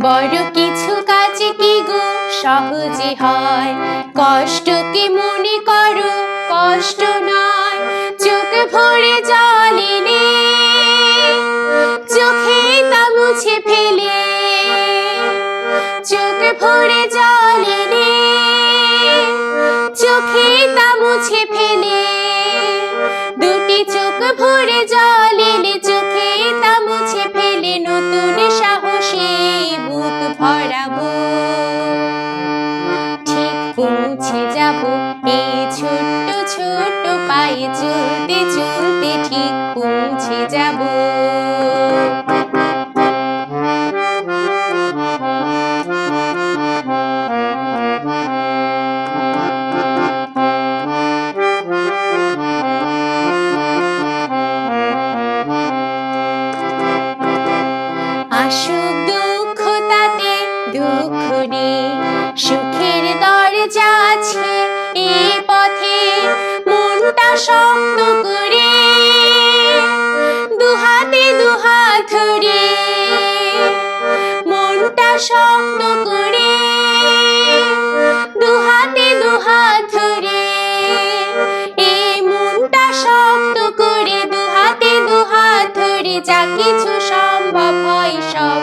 বড় কিছু কাজ কি গো? সহজে হয়। কষ্টকে মনে করো? কষ্ট নয়। চোখ ভরে জল এলে চোখে তা মুছে ফেলে। চোখ ভরে জল এলে চোখে তা মুছে ফেলে। দুটি চোখ ভরে জল বুক ঠিক পৌঁছে যাব এই ছোট্ট ছোট্ট পায়ে। চলতে চলতে ঠিক পৌঁছে যাব। তাতে দুঃখ নেই সুখের দরজা আছে এই পথে। মনটা শক্ত করে, দুহাতে দুহাত ধরে। মনটা শক্ত করে, দুহাতে দুহাত ধরে। এই মনটা শক্ত করে, দুহাতে দুহাত ধরে। যা কিছু সম্ভব হয় সব